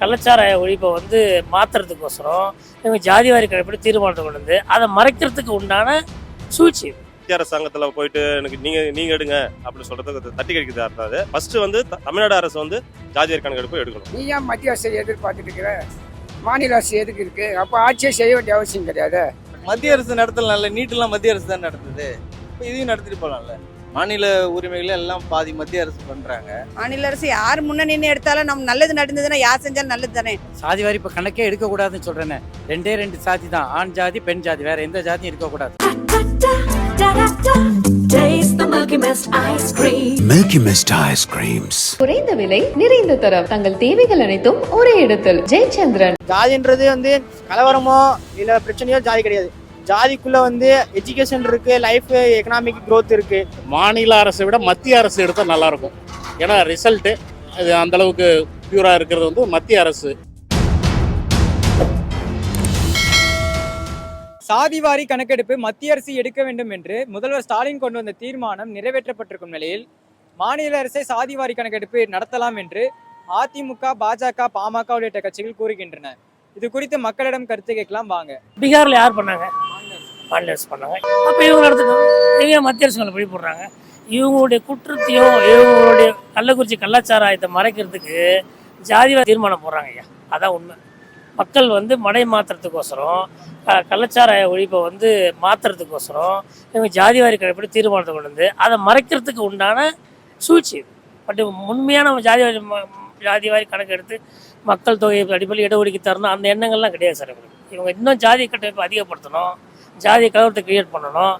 கள்ளச்சாராய ஒழிப்பை வந்து மாத்துறதுக்கோசரம் இவங்க ஜாதிவாரி கடைப்படி தீர்மானத்தை கொண்டு வந்து அதை மறைக்கிறதுக்கு உண்டான சூழ்ச்சி. மத்திய அரசாங்கத்தில் போயிட்டு எனக்கு நீங்க நீங்க எடுங்க அப்படின்னு சொல்றதுக்கு தட்டி கழிக்கிறது அர்த்தாது ஃபர்ஸ்ட் வந்து த- தமிழ்நாடு அரசு வந்து ஜாதிவாரி கணக்கெடுப்பு எடுக்கணும். நீ ஏன் மத்திய அரசை எதிர்பார்த்துட்டு இருக்கிற? மாநில அரசு எதுக்கு இருக்கு? அப்போ ஆட்சியை செய்ய வேண்டிய அவசியம் கிடையாது. மத்திய அரசு நடத்தலாம்ல நீட்டெல்லாம் மத்திய அரசு தான் நடத்துது. இப்போ இதையும் நடத்திட்டு போகலாம்ல மாநில உரிமைகளை எல்லாம் பாதி மத்திய அரசு பண்றாங்க. மாநில அரசு யார் முன்ன நின்று எடுத்தாலும் நம்ம நல்லது நடந்ததுன்னா யார் செஞ்சாலும் நல்லது தானே? சாதி வாரி இப்போ கணக்கே எடுக்கக்கூடாதுன்னு சொல்கிறேனே ரெண்டே ரெண்டு சாதி தான். ஆண் ஜாதி பெண் ஜாதி. வேற எந்த ஜாதியும் ice creams. குறைந்த விலை நிறைந்த தரம். தங்கள் தேவைகள் அனைத்தும் ஒரே இடத்தில். ஜெயச்சந்திரன். ஜாதின்றது வந்து கலவரமோ இல்லை பிரச்சனையோ ஜாதி கிடையாது. ஜாதிக்குள்ள வந்து எஜுகேஷன் இருக்கு லைஃப் எக்கனாமிக் growth இருக்கு. மாநில அரசை விட மத்திய அரசு எடுத்தால் நல்லா இருக்கும் ஏன்னா ரிசல்ட்டு அது அந்த அளவுக்கு பியூரா இருக்கிறது வந்து மத்திய அரசு. சாதிவாரி கணக்கெடுப்பு மத்திய அரசு எடுக்க வேண்டும் என்று முதல்வர் ஸ்டாலின் கொண்டு வந்த தீர்மானம் நிறைவேற்றப்பட்டிருக்கும் நிலையில் மாநில அரசே சாதிவாரி கணக்கெடுப்பு நடத்தலாம் என்று அதிமுக பாஜக பாமக உள்ளிட்ட கட்சிகள் கூறுகின்றன. இது குறித்து மக்களிடம் கருத்து கேட்கலாம் வாங்க. பீகார்ல யார் பண்ணாங்க? மாநில அரசு பண்ணாங்க. அப்போ இவங்க நடத்தணும் இவங்க மத்திய அரசு மேலே பழி போடுறாங்க. இவங்களுடைய குற்றத்தையும் இவங்களுடைய கள்ளக்குறிச்சி கலாச்சாரத்தை மறைக்கிறதுக்கு ஜாதிவாத தீர்மானம் போடுறாங்க ஐயா. அதான் உண்மை. மக்கள் வந்து மடை மாற்றுறதுக்கோசரம் கலாச்சார ஒழிப்பை வந்து மாத்துறதுக்கோசரம் இவங்க ஜாதிவாரி கடைப்படி தீர்மானத்தை கொண்டு வந்து அதை மறைக்கிறதுக்கு உண்டான சூழ்ச்சி பட் உண்மையான ஜாதிவாரி ஜாதிவாரி கணக்கு எடுத்து மக்கள் தொகை அடிப்படையில் இடஒதுக்கி தரணும் அந்த எண்ணங்கள்லாம் கிடையாது சார் இவங்களுக்கு. இவங்க இன்னும் ஜாதி கட்டமைப்பை அதிகப்படுத்தணும். ஜாதி கலவரத்தை கிரியேட் பண்ணணும்.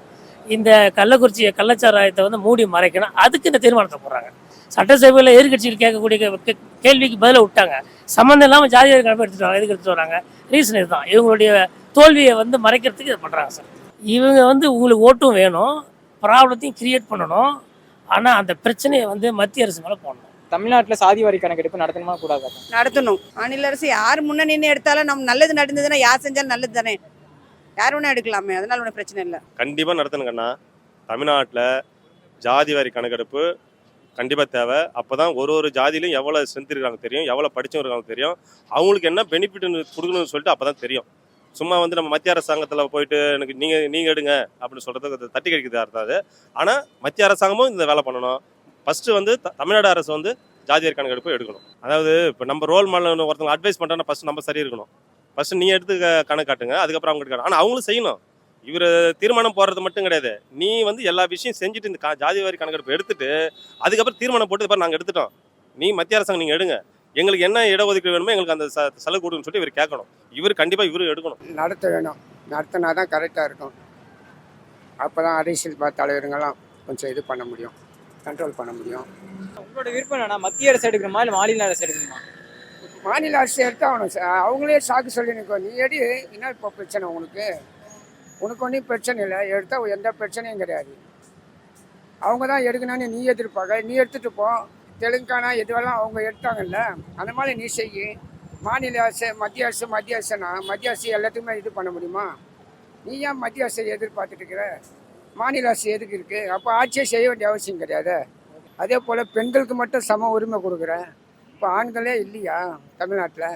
இந்த கள்ளக்குறிச்சி கள்ளச்சாராயத்தை வந்து மூடி மறைக்கணும். அதுக்கு இந்த தீர்மானத்தை போடுறாங்க. சட்டசபையில் எதிர்கட்சிகள் கேட்கக்கூடிய கேள்விக்கு பதில விட்டாங்க. சம்மந்தம் இல்லாமல் ஜாதி கணக்கு எடுத்துட்டு வராங்க எதுக்கு எடுத்துட்டு வராங்க? ரீசன் இதுதான். இவங்களுடைய தோல்வியை வந்து மறைக்கிறதுக்கு இதை பண்ணுறாங்க சார். இவங்க வந்து உங்களுக்கு ஓட்டும் வேணும் ப்ராப்ளத்தையும் கிரியேட் பண்ணணும். ஆனால் அந்த பிரச்சனையை வந்து மத்திய அரசு மேலே போடணும். தமிழ்நாட்டில் சாதிவாரி கணக்கெடுப்பு நடத்தணுமா கூடாதா? நடத்தணும். மாநில அரசு யார் முன்ன நின்று எடுத்தாலும் நம்ம நல்லது நடந்ததுன்னா யார் செஞ்சாலும் நல்லது தானே யார் வேணா எடுக்கலாமே அதனால ஒன்றும் பிரச்சனை இல்லை. கண்டிப்பாக நடத்தணுங்கண்ணா தமிழ்நாட்டில் ஜாதி வாரி கணக்கெடுப்பு கண்டிப்பாக தேவை. அப்பதான் ஒரு ஒரு ஜாதியிலையும் எவ்வளோ ஸ்ட்ரென்த் இருக்காங்க தெரியும் எவ்வளோ படித்தவங்க இருக்காங்க தெரியும். அவங்களுக்கு என்ன பெனிஃபிட்னு கொடுக்கணும்னு சொல்லிட்டு அப்பதான் தெரியும். சும்மா வந்து நம்ம மத்திய அரசாங்கத்தில் போயிட்டு எனக்கு நீங்கள் நீங்கள் எடுங்க அப்படின்னு சொல்கிறது தட்டி கழிக்கிறது அர்த்தாது ஆனால் மத்திய அரசாங்கமும் இந்த வேலை பண்ணணும். ஃபஸ்ட்டு வந்து த- தமிழ்நாடு அரசு வந்து ஜாதியர் கணக்கெடுப்பு எடுக்கணும். அதாவது இப்போ நம்ம ரோல் மாடல் ஒருத்தவங்க அட்வைஸ் பண்ணுறோன்னா ஃபஸ்ட்டு நம்ம சரி இருக்கணும். ஃபர்ஸ்ட் நீ எடுத்து கணக்கு காட்டுங்க. அதுக்கப்புறம் அவங்க எடுக்கணும் ஆனால் அவங்களும் செய்யணும். இவர் தீர்மானம் போடுறது மட்டும் கிடையாது. நீ வந்து எல்லா விஷயம் செஞ்சுட்டு இந்த ஜாதி வாரி கணக்கெடுப்பு எடுத்துட்டு அதுக்கப்புறம் தீர்மானம் போட்டு பாரு நாங்கள் எடுத்துட்டோம். நீ மத்திய அரசாங்கம் நீங்கள் எடுங்க. எங்களுக்கு என்ன இடஒதுக்கீடு வேணுமோ எங்களுக்கு அந்த ச செலவு கொடுன்னு சொல்லிட்டு இவர் கேட்கணும். இவர் கண்டிப்பாக இவரு எடுக்கணும். நடத்த வேணும். நடத்தினா தான் கரெக்டாக இருக்கும். அப்போ தான் அரசியல் தலைவருங்கெல்லாம் கொஞ்சம் இது பண்ண முடியும். கண்ட்ரோல் பண்ண முடியும். உங்களோட விருப்பம் என்னன்னா மத்திய அரசு எடுக்கணுமா இல்லை மாநில அரசு எடுக்கணுமா? மாநில அரசு எடுத்து அவனும் அவங்களே சாக்கு சொல்லி நிற்கும் நீ எடு என்ன இப்போ பிரச்சனை உனக்கு? உனக்கு ஒன்றும் பிரச்சனை இல்லை எடுத்தால் எந்த பிரச்சனையும் கிடையாது. அவங்க தான் எடுக்கணும்னு நீ எதிர்பார்க்க நீ எடுத்துகிட்டு போ. தெலுங்கானா எதுவெல்லாம் அவங்க எடுத்தாங்கல்ல அந்த மாதிரி நீ செய் மாநில அரசு மத்திய அரசு மத்திய அரசுனா மத்திய அரசு எல்லாத்துக்குமே இது பண்ண முடியுமா? நீ ஏன் மத்திய அரசை எதிர்பார்த்துட்டு இருக்கிற? மாநில அரசு எதுக்கு இருக்குது அப்போ ஆட்சியை செய்ய வேண்டிய அவசியம் கிடையாது. அதே போல் பெண்களுக்கு மட்டும் சம உரிமை கொடுக்குறேன். இப்போ ஆண்களே இல்லையா தமிழ்நாட்டில்?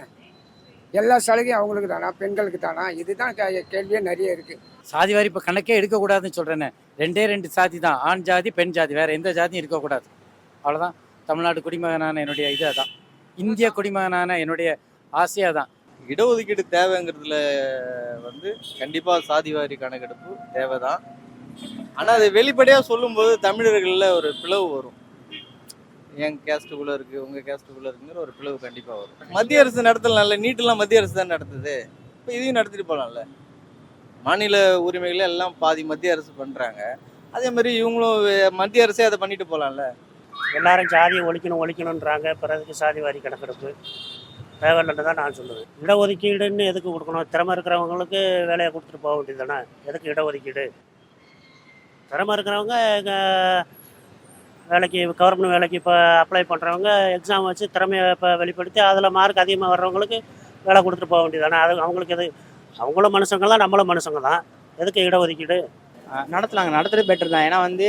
எல்லா சலுகையும் அவங்களுக்கு தானா? பெண்களுக்கு தானா? இதுதான் கேள்வியே நிறைய இருக்குது சாதி வாரி இப்போ கணக்கே எடுக்கக்கூடாதுன்னு சொல்கிறேனே ரெண்டே ரெண்டு சாதி தான். ஆண் ஜாதி பெண் ஜாதி. வேற எந்த ஜாதியும் இருக்கக்கூடாது அவ்வளோதான் தமிழ்நாடு குடிமகனான என்னுடைய இது அதான். இந்திய குடிமகனான என்னுடைய ஆசையாக தான் இடஒதுக்கீடு தேவைங்கிறதுல வந்து கண்டிப்பா சாதிவாரி கணக்கெடுப்பு தேவைதான். ஆனா அது வெளிப்படையா சொல்லும்போது தமிழர்கள்ல ஒரு பிளவு வரும். என் கேஸ்ட்டுக்குள்ள இருக்கு உங்க கேஸ்ட்டுக்குள்ள இருக்குங்கிற ஒரு பிளவு கண்டிப்பா வரும். மத்திய அரசு நடத்தலாம்ல நீட்டெல்லாம் மத்திய அரசு தான் நடத்துது. இப்போ இதையும் நடத்திட்டு போகலாம்ல மாநில உரிமைகளை எல்லாம் பாதி மத்திய அரசு பண்றாங்க. அதே மாதிரி இவங்களும் மத்திய அரசே அதை பண்ணிட்டு போகலாம்ல எல்லாரும் ஜாதியை ஒழிக்கணும் ஒழிக்கணுன்றாங்க பிறகு சாதி வாரி கணக்கெடுப்பு. தேவையில்லைன்னு தான் நான் சொல்லுவேன். இடஒதுக்கீடுன்னு எதுக்கு கொடுக்கணும்? திறமை இருக்கிறவங்களுக்கு வேலையை கொடுத்துட்டு போக வேண்டியது தானே? எதுக்கு இடஒதுக்கீடு? திறமை இருக்கிறவங்க இங்க வேலைக்கு கவர்மெண்ட் வேலைக்கு இப்போ அப்ளை பண்ணுறவங்க எக்ஸாம் வச்சு திறமையை இப்போ வெளிப்படுத்தி அதில் மார்க் அதிகமாக வர்றவங்களுக்கு வேலை கொடுத்துட்டு போக வேண்டியதானே அது அவங்களுக்கு எது அவங்களும் மனுஷங்க தான் நம்மளும் மனுஷங்க தான் எதுக்கு இடஒதுக்கீடு? நடத்தலாங்க நடத்துறது பெட்டர் தான். ஏன்னா வந்து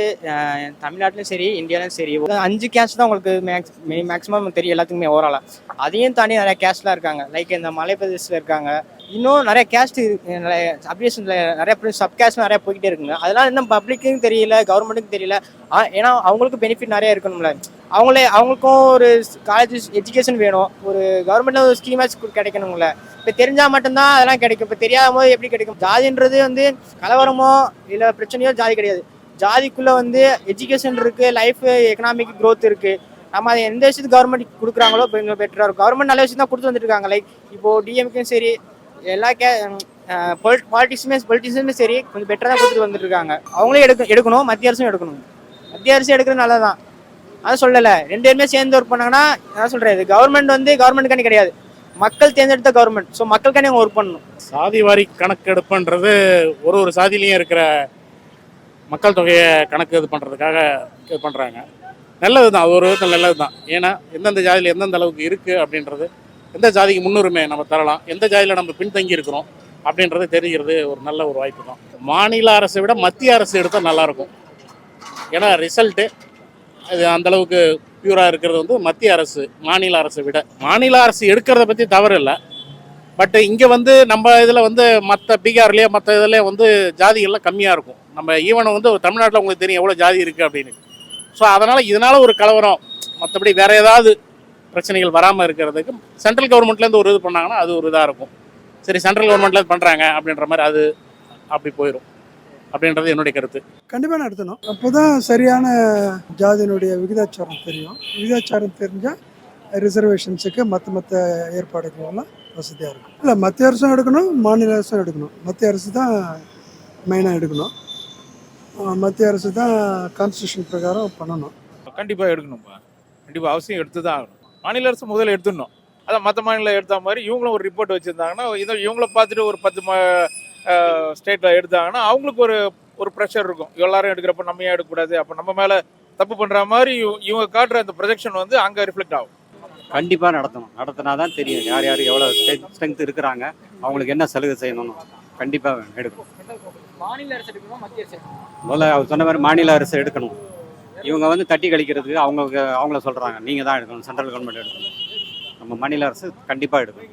தமிழ்நாட்டிலும் சரி இந்தியாவிலும் சரி ஒரு அஞ்சு கேஸ்ட் தான் உங்களுக்கு மேக்ஸ் மேக்ஸிமம் தெரியும் எல்லாத்துக்குமே ஓவராலாக அதையும் தாண்டி நிறைய கேஸ்ட்லாம் இருக்காங்க. லைக் இந்த மலைப்பிரதேசத்தில் இருக்காங்க. இன்னும் நிறைய கேஸ்ட் அப்ளிகேஷனில் நிறைய சப் கேஸ்ட் நிறைய போய்கிட்டே இருக்குங்க. அதெல்லாம் இன்னும் பப்ளிக்கும் தெரியல கவர்மெண்ட்டுக்கும் தெரியல. ஏன்னா அவங்களுக்கும் பெனிஃபிட் நிறைய இருக்கணும்ல. அவங்களே அவங்களுக்கும் ஒரு காலேஜ் எஜுகேஷன் வேணும். ஒரு கவர்மெண்ட்ல ஒரு ஸ்கீமாஸ் கிடைக்கணுங்கள இப்போ தெரிஞ்சால் மட்டும்தான் அதெல்லாம் கிடைக்கும். இப்போ தெரியாத போது எப்படி கிடைக்கும்? ஜாதின்றது வந்து கலவரமோ இல்லை பிரச்சனையோ ஜாதி கிடையாது. ஜாதிக்குள்ளே வந்து எஜுகேஷன் இருக்குது லைஃப் எக்கனாமிக் க்ரோத் இருக்குது நம்ம அதை எந்த விஷயத்துக்கு கவர்மெண்ட் கொடுக்குறாங்களோ இப்போ பெட்டராக இருக்கும் கவர்மெண்ட் நல்ல விஷயம் தான் கொடுத்து வந்துட்டுருக்காங்க லைக் இப்போது டிஎம்கேயும் சரி எல்லா கே பாலிட்டிக்ஸுமே பொலிட்டிஷியனுமே சரி கொஞ்சம் பெட்டராக தான் கொடுத்துட்டு வந்துட்டுருக்காங்க அவங்களே எடுக்க எடுக்கணும் மத்திய அரசும் எடுக்கணும். மத்திய அரசு எடுக்கிறது நல்லதான் அதை சொல்லலை. ரெண்டு பேருமே சேர்ந்து ஒர்க் பண்ணாங்கன்னா என்ன சொல்கிறது கவர்மெண்ட் வந்து கவர்மெண்ட்டுக்காண்டி கிடையாது. மக்கள் தேர்ந்தெடுத்த கவர்மெண்ட் ஸோ மக்களுக்கானே அவங்க ஒர்க் பண்ணணும். சாதி வாரி கணக்கெடுப்புன்றது ஒரு ஒரு சாதியிலையும் இருக்கிற மக்கள் தொகையை கணக்கு இது பண்ணுறதுக்காக இது பண்ணுறாங்க நல்லது தான் அது ஒரு விதத்தில் நல்லது தான் ஏன்னா எந்தெந்த ஜாதியில் எந்தெந்த அளவுக்கு இருக்குது அப்படின்றது எந்த ஜாதிக்கு முன்னுரிமை நம்ம தரலாம் எந்த ஜாதியில் நம்ம பின்தங்கி இருக்கிறோம் அப்படின்றது தெரிகிறது ஒரு நல்ல ஒரு வாய்ப்பு தான் மாநில அரசை விட மத்திய அரசு எடுத்தால் நல்லாயிருக்கும் ஏன்னா ரிசல்ட்டு அது அந்த அளவுக்கு பியூராக இருக்கிறது வந்து மத்திய அரசு மாநில அரசை விட. மாநில அரசு எடுக்கிறத பற்றி தவறு இல்லை. பட் இங்கே வந்து நம்ம இதில் வந்து மற்ற பீகார்லேயே மற்ற இதில் வந்து ஜாதிகள்லாம் கம்மியாக இருக்கும். நம்ம ஈவன் வந்து தமிழ்நாட்டில் உங்களுக்கு தெரியும் எவ்வளோ ஜாதி இருக்குது அப்படின்னு. ஸோ அதனால் இதனால் ஒரு கலவரம். மற்றபடி வேறு ஏதாவது பிரச்சனைகள் வராமல் இருக்கிறதுக்கு சென்ட்ரல் கவர்மெண்ட்லேருந்து ஒரு இது பண்ணாங்கன்னா அது ஒரு இதாக இருக்கும். சரி சென்ட்ரல் கவர்மெண்ட்லேருந்து பண்ணுறாங்க அப்படின்ற மாதிரி அது அப்படி போயிடும் அப்படின்றது என்னுடைய கருத்து. கண்டிப்பாக நடத்தணும் அப்போ தான் சரியான ஜாதியினுடைய விகிதாச்சாரம் தெரியும். விகிதாச்சாரம் தெரிஞ்சால் ரிசர்வேஷன்ஸுக்கு மற்ற மற்ற ஏற்பாடுகள் எல்லாம் வசதியாக இருக்கும். இல்லை மத்திய அரசும் எடுக்கணும் மாநில அரசும் எடுக்கணும். மத்திய அரசு தான் மெயினாக எடுக்கணும். மத்திய அரசு தான் கான்ஸ்டியூஷன் பிரகாரம் பண்ணணும். கண்டிப்பாக எடுக்கணும்ப்பா கண்டிப்பாக அவசியம் எடுத்து தான் ஆகணும். மாநில அரசு முதல்ல எடுத்துடணும். அதான் மற்ற மாநிலம் எடுத்த மாதிரி இவங்களும் ஒரு ரிப்போர்ட் வச்சுருந்தாங்கன்னா இதை இவங்கள பார்த்துட்டு ஒரு பத்து ஸ்டேட்டில் எடுத்தாங்கன்னா அவங்களுக்கு ஒரு ஒரு ப்ரெஷர் இருக்கும். எல்லாரும் எடுக்கிறப்ப நம்ம ஏன் எடுக்கக்கூடாது? அப்போ நம்ம மேலே தப்பு பண்ணுற மாதிரி இவ- இவங்க காட்டுற அந்த ப்ரொஜெக்ஷன் வந்து அங்கே ரிஃப்ளெக்ட் ஆகும். கண்டிப்பாக நடத்தணும். நடத்தினா தான் தெரியும் யார் யார் எவ்வளோ ஸ்ட்ரென்த் இருக்கிறாங்க அவங்களுக்கு என்ன சலுகை செய்யணும்னு. கண்டிப்பாக வேணும் எடுக்கணும் மாநில அரசு எடுக்கணுமா மத்திய அரசு எடுக்கணுமா? முதல்ல அவர் சொன்ன மாதிரி மாநில அரசு எடுக்கணும். இவங்க வந்து தட்டி கழிக்கிறதுக்கு அவங்களுக்கு அவங்கள சொல்கிறாங்க நீங்கள் தான் எடுக்கணும் சென்ட்ரல் கவர்மெண்ட் எடுக்கணும். நம்ம மாநில அரசு கண்டிப்பாக எடுக்கணும்